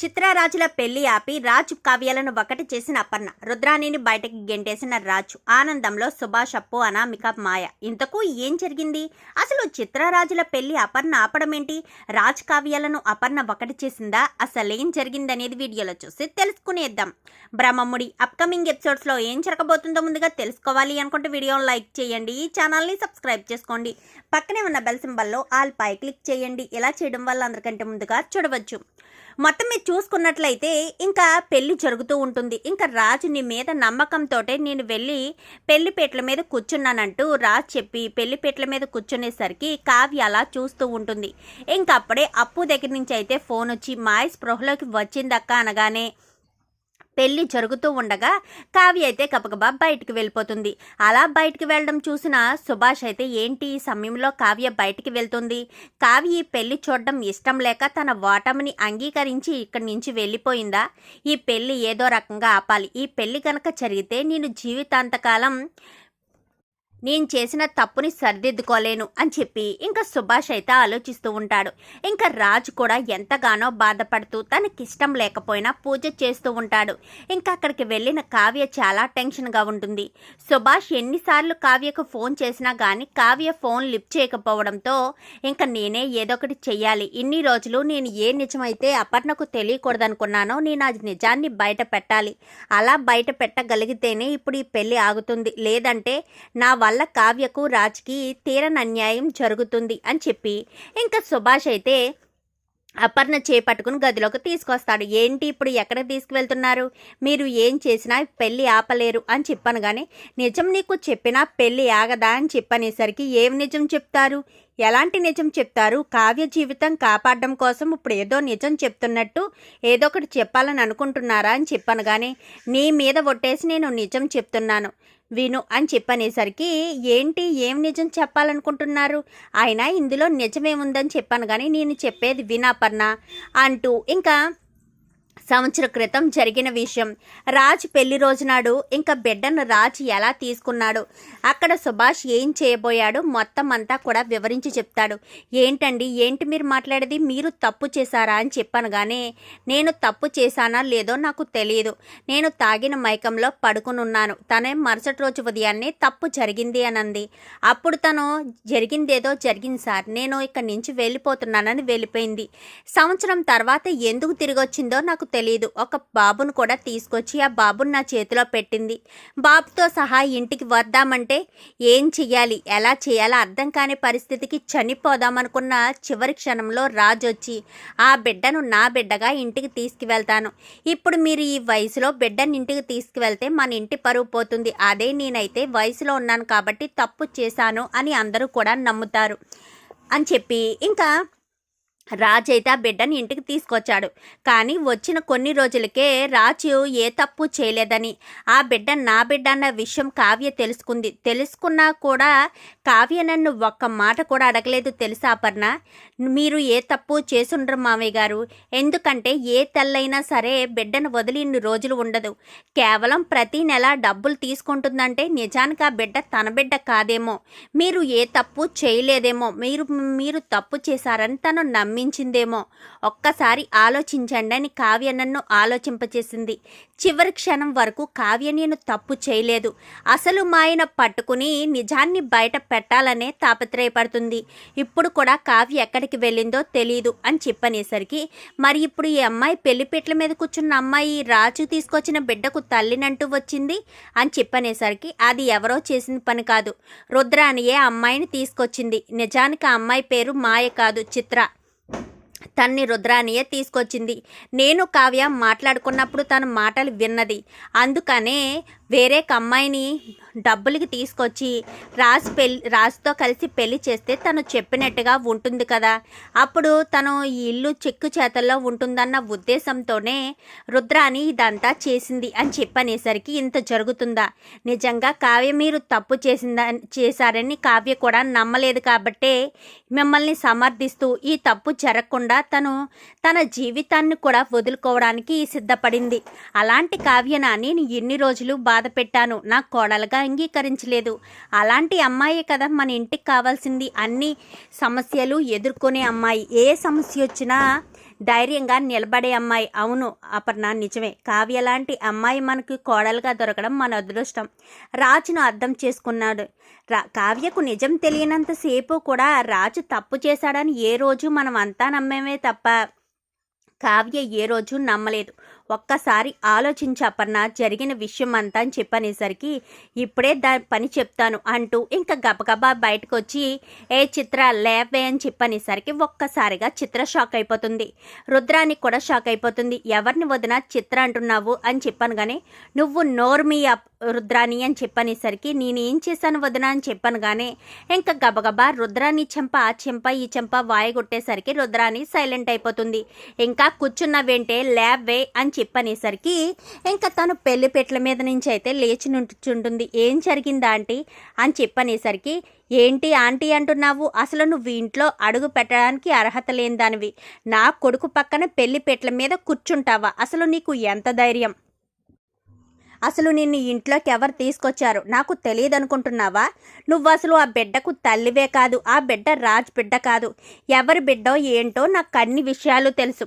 చిత్రరాజుల పెళ్ళి ఆపి రాజు కావ్యాలను ఒకటి చేసిన అపర్ణ. రుద్రాణిని బయటకి గెంటేసిన రాజు. ఆనందంలో సుభాష్ అప్పు అనామిక మాయ. ఇంతకు ఏం జరిగింది? అసలు చిత్రరాజుల పెళ్ళి అపర్ణ ఆపడమేంటి? రాజ్ కావ్యాలను అపర్ణ ఒకటి చేసిందా? అసలేం జరిగిందనేది వీడియోలో చూసి తెలుసుకునేద్దాం. బ్రహ్మముడి అప్కమింగ్ ఎపిసోడ్స్లో ఏం జరగబోతుందో ముందుగా తెలుసుకోవాలి అనుకుంటే వీడియోని లైక్ చేయండి ఈ ఛానల్ని సబ్స్క్రైబ్ చేసుకోండి. పక్కనే ఉన్న బెల్ సింబల్లో ఆల్ పై క్లిక్ చేయండి. ఇలా చేయడం వల్ల అందరికంటే ముందుగా చూడవచ్చు. మొత్తం మీరు చూసుకున్నట్లయితే ఇంకా పెళ్ళి జరుగుతూ ఉంటుంది. ఇంకా రాజు నీ మీద నమ్మకంతో నేను వెళ్ళి పెళ్ళిపేటల మీద కూర్చున్నానంటూ రాజు చెప్పి పెళ్ళిపేటల మీద కూర్చునేసరికి కావ్య అలా చూస్తూ ఉంటుంది. ఇంకా అప్పుడే అప్పు దగ్గర నుంచి అయితే ఫోన్ వచ్చి మాయస్ స్పృహలోకి వచ్చిందక్క అనగానే పెళ్ళి జరుగుతూ ఉండగా కావ్య అయితే గబగబా బయటికి వెళ్ళిపోతుంది. అలా బయటికి వెళ్ళడం చూసిన సుభాష్ అయితే ఏంటి ఈ సమయంలో కావ్య బయటికి వెళ్తుంది? కావ్య ఈ పెళ్ళి చూడడం ఇష్టం లేక తన ఓటమిని అంగీకరించి ఇక్కడి నుంచి వెళ్ళిపోయిందా? ఈ పెళ్ళి ఏదో రకంగా ఆపాలి. ఈ పెళ్ళి కనుక జరిగితే నేను జీవితాంతకాలం నేను చేసిన తప్పుని సరిదిద్దుకోలేను అని చెప్పి ఇంకా సుభాష్ అయితే ఆలోచిస్తూ ఉంటాడు. ఇంకా రాజు కూడా ఎంతగానో బాధపడుతూ తనకిష్టం లేకపోయినా పూజ చేస్తూ ఉంటాడు. ఇంకా అక్కడికి వెళ్ళిన కావ్య చాలా టెన్షన్గా ఉంటుంది. సుభాష్ ఎన్నిసార్లు కావ్యకు ఫోన్ చేసినా కానీ కావ్య ఫోన్ లిఫ్ట్ చేయకపోవడంతో ఇంకా నేనే ఏదో ఒకటి చెయ్యాలి. ఇన్ని రోజులు నేను ఏ నిజమైతే అపర్ణకు తెలియకూడదనుకున్నానో నేను అది నిజాన్ని బయట పెట్టాలి. అలా బయట పెట్టగలిగితేనే ఇప్పుడు ఈ పెళ్ళి ఆగుతుంది. లేదంటే నా వల్ల కావ్యకు రాజ్కి తీరని అన్యాయం జరుగుతుంది అని చెప్పి ఇంకా సుభాష్ అయితే అపర్ణ చేపట్టుకుని గదిలోకి తీసుకొస్తాడు. ఏంటి ఇప్పుడు ఎక్కడ తీసుకువెళ్తున్నారు? మీరు ఏం చేసినా పెళ్ళి ఆపలేరు అని చెప్పాను కానీ నిజం నీకు చెప్పినా పెళ్ళి ఆగదా అని చెప్పనేసరికి ఏం నిజం చెప్తారు? ఎలాంటి నిజం చెప్తారు? కావ్య జీవితం కాపాడడం కోసం ఇప్పుడు ఏదో నిజం చెప్తున్నట్టు ఏదో ఒకటి చెప్పాలని అనుకుంటున్నారా అని చెప్పాను కానీ నీ మీద ఒట్టేసి నేను నిజం చెప్తున్నాను. విను అని చెప్పనేసరికి ఏంటి? ఏం నిజం చెప్పాలనుకుంటున్నారు? ఆయన ఇందులో నిజమేముందని చెప్పాను కానీ నేను చెప్పేది వినాపర్ణ అంటూ ఇంకా సంవత్సర క్రితం జరిగిన విషయం. రాజ్ పెళ్ళి రోజునాడు ఇంకా బిడ్డను రాజ్ ఎలా తీసుకున్నాడు? అక్కడ సుభాష్ ఏం చేయబోయాడు? మొత్తం అంతా కూడా వివరించి చెప్తాడు. ఏంటండి? ఏంటి మీరు మాట్లాడేది? మీరు తప్పు చేశారా అని చెప్పాను కానీ నేను తప్పు చేశానా లేదో నాకు తెలియదు నేను తాగిన మైకంలో పడుకుని ఉన్నాను తనే మరుసటి రోజు ఉదయాన్నే తప్పు జరిగింది అని అంది అప్పుడు తను జరిగిందేదో జరిగింది సార్. నేను ఇక్కడి నుంచి వెళ్ళిపోతున్నానని వెళ్ళిపోయింది. సంవత్సరం తర్వాత ఎందుకు తిరిగి వచ్చిందో నాకు తెలియదు ఒక బాబును కూడా తీసుకొచ్చి ఆ బాబును నా చేతిలో పెట్టింది. బాబుతో సహా ఇంటికి వద్దామంటే ఏం చెయ్యాలి? ఎలా చేయాలో అర్థం కాని పరిస్థితికి చనిపోదామనుకున్న చివరి క్షణంలో రాజు వచ్చి ఆ బిడ్డను నా బిడ్డగా ఇంటికి తీసుకువెళ్తాను. ఇప్పుడు మీరు ఈ వయసులో బిడ్డని ఇంటికి తీసుకువెళ్తే మన ఇంటి పరువు పోతుంది. అదే నేనైతే వయసులో ఉన్నాను కాబట్టి తప్పు చేశాను అని అందరూ కూడా నమ్ముతారు. అని చెప్పి ఇంకా రాజు అయితే ఆ బిడ్డని ఇంటికి తీసుకొచ్చాడు. కానీ వచ్చిన కొన్ని రోజులకే రాజు ఏ తప్పు చేయలేదని. ఆ బిడ్డ నా బిడ్డ అన్న విషయం కావ్య తెలుసుకుంది. తెలుసుకున్నా కూడా కావ్య నన్ను ఒక్క మాట కూడా అడగలేదు తెలుసా అపర్ణ? మీరు ఏ తప్పు చేసుండ్రు మామయ్య గారు? ఎందుకంటే ఏ తెల్లైనా సరే బిడ్డను వదిలి ఇన్ని రోజులు ఉండదు. కేవలం ప్రతి నెల డబ్బులు తీసుకుంటుందంటే నిజానికి ఆ బిడ్డ తన బిడ్డ కాదేమో. మీరు ఏ తప్పు చేయలేదేమో. మీరు మీరు తప్పు చేశారని తను నమ్మించిందేమో ఒక్కసారి ఆలోచించండి అని కావ్య నన్ను ఆలోచింపచేసింది. చివరి క్షణం వరకు కావ్య నేను తప్పు చేయలేదు. అసలు మాయన పట్టుకుని నిజాన్ని బయట పెట్టాలనే తాపత్రయపడుతుంది. ఇప్పుడు కూడా కావ్య ఎక్కడికి వెళ్ళిందో తెలియదు అని చెప్పనేసరికి మరి ఇప్పుడు ఈ అమ్మాయి పెళ్ళిపెట్ల మీద కూర్చున్న అమ్మాయి రాజు తీసుకొచ్చిన బిడ్డకు తల్లినంటూ వచ్చింది? అని చెప్పనేసరికి అది ఎవరో చేసిన పని కాదు. రుద్ర అనియే అమ్మాయిని తీసుకొచ్చింది. నిజానికి ఆ అమ్మాయి పేరు మాయ కాదు చిత్ర. తన్ని రుద్రానియే తీసుకొచ్చింది. నేను కావ్య మాట్లాడుకున్నప్పుడు తన మాటలు విన్నది. అందుకనే వేరే ఒక అమ్మాయిని డబ్బులకి తీసుకొచ్చి రాజు పెళ్ళి రాజుతో కలిసి పెళ్ళి చేస్తే తను చెప్పినట్టుగా ఉంటుంది కదా. అప్పుడు తను ఈ ఇల్లు చెక్కు చేతల్లో ఉంటుందన్న ఉద్దేశంతోనే రుద్రాని ఇదంతా చేసింది అని చెప్పనేసరికి ఇంత జరుగుతుందా? నిజంగా కావ్య మీరు తప్పు చేసిందా చేశారని కావ్య కూడా నమ్మలేదు కాబట్టే మిమ్మల్ని సమర్థిస్తూ ఈ తప్పు జరగకుండా తను తన జీవితాన్ని కూడా వదులుకోవడానికి సిద్ధపడింది. అలాంటి కావ్యన నేను ఎన్ని రోజులు బాధ పెట్టాను నా కోడలుగా అంగీకరించలేదు. అలాంటి అమ్మాయే కదా మన ఇంటికి కావాల్సింది. అన్ని సమస్యలు ఎదుర్కొనే అమ్మాయి. ఏ సమస్య వచ్చినా ధైర్యంగా నిలబడే అమ్మాయి. అవును అపర్ణ నిజమే. కావ్య లాంటి అమ్మాయి మనకు కోడలుగా దొరకడం మన అదృష్టం. రాజును అర్థం చేసుకున్నాడు. రా కావ్యకు నిజం తెలియనంతసేపు కూడా రాజు తప్పు చేశాడని ఏ రోజు మనం అంతా నమ్మేమే తప్ప కావ్య ఏ రోజు నమ్మలేదు. ఒక్కసారి ఆలోచించి జరిగిన విషయం అంతా అని చెప్పనేసరికి ఇప్పుడే దాని పని చెప్తాను అంటూ ఇంకా గబగబా బయటకు వచ్చి ఏ చిత్ర లేవే అని చెప్పనేసరికి ఒక్కసారిగా చిత్ర షాక్ అయిపోతుంది. రుద్రానికి కూడా షాక్ అయిపోతుంది. ఎవరిని వదిన చిత్ర అంటున్నావు అని చెప్పాను కానీ నువ్వు నోర్మి అప్- రుద్రాని అని చెప్పనేసరికి నేనేం చేశాను వదిన అని చెప్పాను కానీ ఇంకా గబగబా రుద్రాని చెంప ఆ చెంప ఈ చెంప వాయగొట్టేసరికి రుద్రాని సైలెంట్ అయిపోతుంది. ఇంకా కూర్చున్నవేంటే ల్యాబ్ అని చెప్పనేసరికి ఇంకా తను పెళ్ళి పెట్ల మీద నుంచి అయితే లేచి నుంచుంటుంది. ఏం జరిగిందా ఆంటీ? అని చెప్పనేసరికి ఏంటి ఆంటీ అంటున్నావు? అసలు నువ్వు ఇంట్లో అడుగు పెట్టడానికి అర్హత లేని దానివి. నా కొడుకు పక్కన పెళ్ళి పెట్ల మీద కూర్చుంటావా? అసలు నీకు ఎంత ధైర్యం? అసలు నిన్ను ఇంట్లోకి ఎవరు తీసుకొచ్చారు? నాకు తెలియదు అనుకుంటున్నావా నువ్వు అసలు ఆ బిడ్డకు తల్లివే కాదు ఆ బిడ్డ రాజ్ బిడ్డ కాదు. ఎవరి బిడ్డో ఏంటో నాకు అన్ని విషయాలు తెలుసు.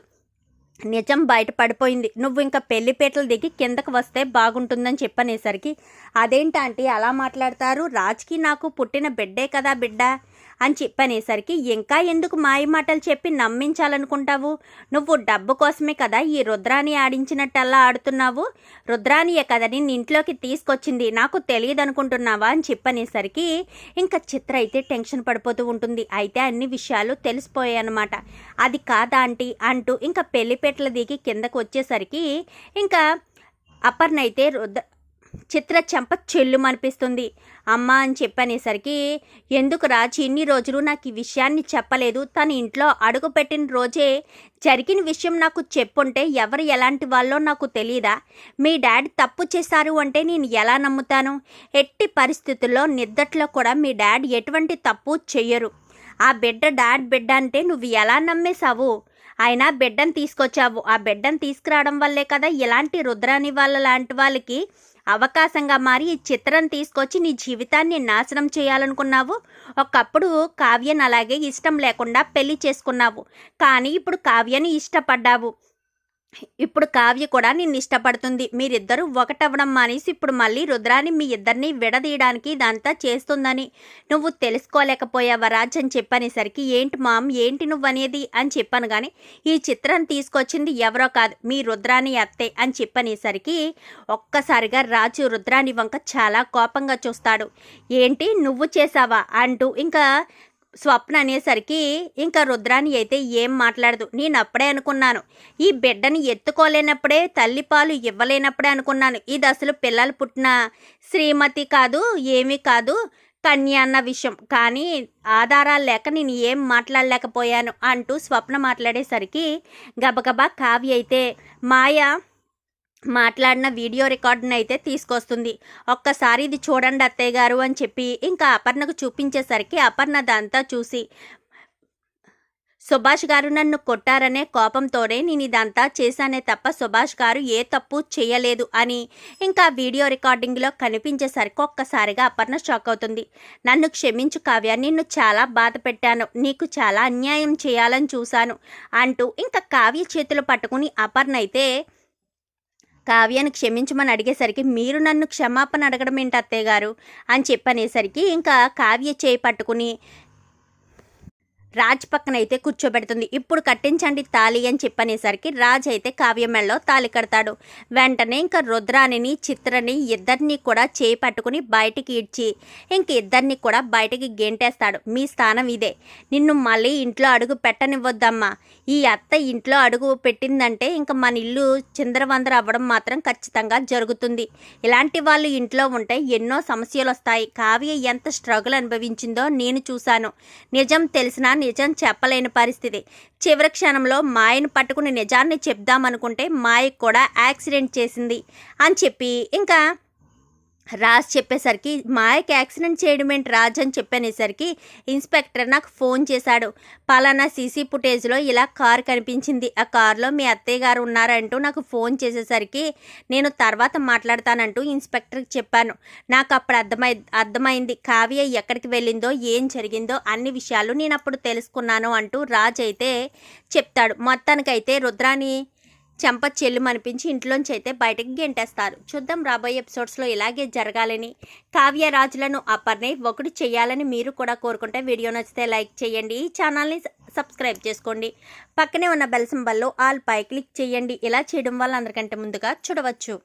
నిజం బయట పడిపోయింది నువ్వు ఇంకా పెళ్ళిపేటలు దిగి కిందకు వస్తే బాగుంటుందని చెప్పనేసరికి అదేంటంటే అలా మాట్లాడతారు? రాజ్కి నాకు పుట్టిన బిడ్డే కదా బిడ్డ? అని చెప్పనేసరికి ఇంకా ఎందుకు మాయ మాటలు చెప్పి నమ్మించాలనుకుంటావు? నువ్వు డబ్బు కోసమే కదా ఈ రుద్రాని ఆడించినట్టల్లా ఆడుతున్నావు? రుద్రానియే కదా నేను ఇంట్లోకి తీసుకొచ్చింది నాకు తెలియదు అనుకుంటున్నావా అని చెప్పనేసరికి ఇంకా చిత్ర అయితే టెన్షన్ పడిపోతూ ఉంటుంది. అయితే అన్ని విషయాలు తెలిసిపోయాయన్నమాట అది కాదా ఆంటీ? అంటూ ఇంకా పెళ్ళిపెట్టలు దిగి కిందకు వచ్చేసరికి ఇంకా అపర్ణ అయితే రుద్ర చిత్ర చెంప చెల్లుమనిపిస్తుంది. అమ్మ అని చెప్పనేసరికి ఎందుకు రాజు? ఇన్ని రోజులు నాకు ఈ విషయాన్ని చెప్పలేదు. తన ఇంట్లో అడుగుపెట్టిన రోజే జరిగిన విషయం నాకు చెప్పుంటే ఎవరు ఎలాంటి వాళ్ళో నాకు తెలియదా మీ డాడీ తప్పు చేశారు అంటే నేను ఎలా నమ్ముతాను? ఎట్టి పరిస్థితుల్లో నిద్దట్లో కూడా మీ డాడీ ఎటువంటి తప్పు చెయ్యరు. ఆ బిడ్డ డాడ్ బిడ్డ అంటే నువ్వు ఎలా నమ్మేశావు? అయినా బిడ్డను తీసుకొచ్చావు. ఆ బిడ్డను తీసుకురావడం వల్లే కదా ఇలాంటి రుద్రాని వాళ్ళ లాంటి వాళ్ళకి అవకాశంగా మారి ఈ చిత్రం తీసుకొచ్చి నీ జీవితాన్ని నాశనం చేయాలనుకున్నావు. ఒకప్పుడు కావ్యను అలాగే ఇష్టం లేకుండా పెళ్ళి చేసుకున్నావు. కానీ ఇప్పుడు కావ్యని ఇష్టపడ్డావు. ఇప్పుడు కావ్య కూడా నిన్ను ఇష్టపడుతుంది. మీరిద్దరూ ఒకటవ్వడం మానేసి ఇప్పుడు మళ్ళీ రుద్రాన్ని మీ ఇద్దరిని విడదీయడానికి ఇదంతా చేస్తుందని. నువ్వు తెలుసుకోలేకపోయావా రాజ్ అని చెప్పనేసరికి ఏంటి మామ్ ఏంటి నువ్వనేది? అని చెప్పాను కానీ ఈ చిత్రం తీసుకొచ్చింది ఎవరో కాదు మీ రుద్రాని అత్తే అని చెప్పనేసరికి ఒక్కసారిగా రాజు రుద్రాని వంక చాలా కోపంగా చూస్తాడు. ఏంటి నువ్వు చేసావా అంటూ ఇంకా స్వప్న అనేసరికి ఇంకా రుద్రాని అయితే ఏం మాట్లాడదు. నేను అప్పుడే అనుకున్నాను. ఈ బిడ్డని ఎత్తుకోలేనప్పుడే తల్లి పాలు ఇవ్వలేనప్పుడే అనుకున్నాను. ఇది అసలు పిల్లలు పుట్టిన శ్రీమతి కాదు ఏమీ కాదు కన్య అన్న విషయం. కానీ ఆధారాలు లేక నేను ఏం మాట్లాడలేకపోయాను అంటూ స్వప్న మాట్లాడేసరికి గబగబా కావ్య అయితే మాయ మాట్లాడిన వీడియో రికార్డును అయితే తీసుకొస్తుంది. ఒక్కసారి ఇది చూడండి అత్తయ్య గారు అని చెప్పి ఇంకా అపర్ణకు చూపించేసరికి అపర్ణ దాంతా చూసి సుభాష్ గారు నన్ను కొట్టారనే కోపంతోనే నేను ఇదంతా చేశానే తప్ప సుభాష్ గారు ఏ తప్పు చేయలేదు అని ఇంకా వీడియో రికార్డింగ్లో కనిపించేసరికి ఒక్కసారిగా అపర్ణ షాక్ అవుతుంది. నన్ను క్షమించు కావ్య నిన్ను చాలా బాధ పెట్టాను. నీకు చాలా అన్యాయం చేయాలని చూశాను అంటూ ఇంకా కావ్య చేతులు పట్టుకుని అపర్ణ అయితే కావ్యను క్షమించమని అడిగేసరికి మీరు నన్ను క్షమాపణ అడగడం ఏంటి అత్తయ్య గారు? అని చెప్పనేసరికి ఇంకా కావ్య చేయి పట్టుకుని రాజ్ పక్కన అయితే కూర్చోబెడుతుంది. ఇప్పుడు కట్టించండి తాళి అని చెప్పనేసరికి రాజ్ అయితే కావ్యమెళ్ళలో తాళి కడతాడు. వెంటనే ఇంకా రుద్రాణిని చిత్రని ఇద్దరిని కూడా చేయి పట్టుకుని బయటికి ఇడ్చి ఇంక ఇద్దరిని కూడా బయటికి గెంటేస్తాడు. మీ స్థానం ఇదే. నిన్ను మళ్ళీ ఇంట్లో అడుగు పెట్టనివ్వద్దమ్మా. ఈ అత్త ఇంట్లో అడుగు పెట్టిందంటే ఇంకా మన ఇల్లు చిందరవందర అవ్వడం మాత్రం ఖచ్చితంగా జరుగుతుంది. ఇలాంటి వాళ్ళు ఇంట్లో ఉంటే ఎన్నో సమస్యలు వస్తాయి కావ్య ఎంత స్ట్రగుల్ అనుభవించిందో నేను చూశాను. నిజం తెలిసినా నిజం చెప్పలేని పరిస్థితి. చివరి క్షణంలో మాయను పట్టుకుని నిజాన్ని చెప్దామనుకుంటే మాయకు కూడా యాక్సిడెంట్ చేసింది అని చెప్పి ఇంకా రాజ్ చెప్పేసరికి మాయకి యాక్సిడెంట్ చేయడం ఏంటి రాజ్? అని చెప్పనేసరికి ఇన్స్పెక్టర్ నాకు ఫోన్ చేశాడు. పలానా సీసీ ఫుటేజ్లో ఇలా కార్ కనిపించింది. ఆ కార్లో మీ అత్తయ్య గారు ఉన్నారంటూ నాకు ఫోన్ చేసేసరికి నేను తర్వాత మాట్లాడతానంటూ ఇన్స్పెక్టర్కి చెప్పాను. నాకు అప్పుడు అర్థమై అర్థమైంది కావ్య ఎక్కడికి వెళ్ళిందో ఏం జరిగిందో అన్ని విషయాలు నేను అప్పుడు తెలుసుకున్నాను అంటూ రాజ్ అయితే చెప్తాడు. మొత్తానికైతే రుద్రాని చెంప చెల్లుమనిపించి ఇంట్లోంచి అయితే బయటకు గెంటేస్తారు. చూద్దాం రాబోయే ఎపిసోడ్స్లో ఇలాగే జరగాలని కావ్య రాజులను అపర్నే ఒకటి చేయాలని మీరు కూడా కోరుకుంటే వీడియో నచ్చితే లైక్ చేయండి. ఈ ఛానల్ని సబ్స్క్రైబ్ చేసుకోండి. పక్కనే ఉన్న బెల్ సింబల్లో ఆల్ పై క్లిక్ చేయండి. ఇలా చేయడం వల్ల అందరికంటే ముందుగా చూడవచ్చు.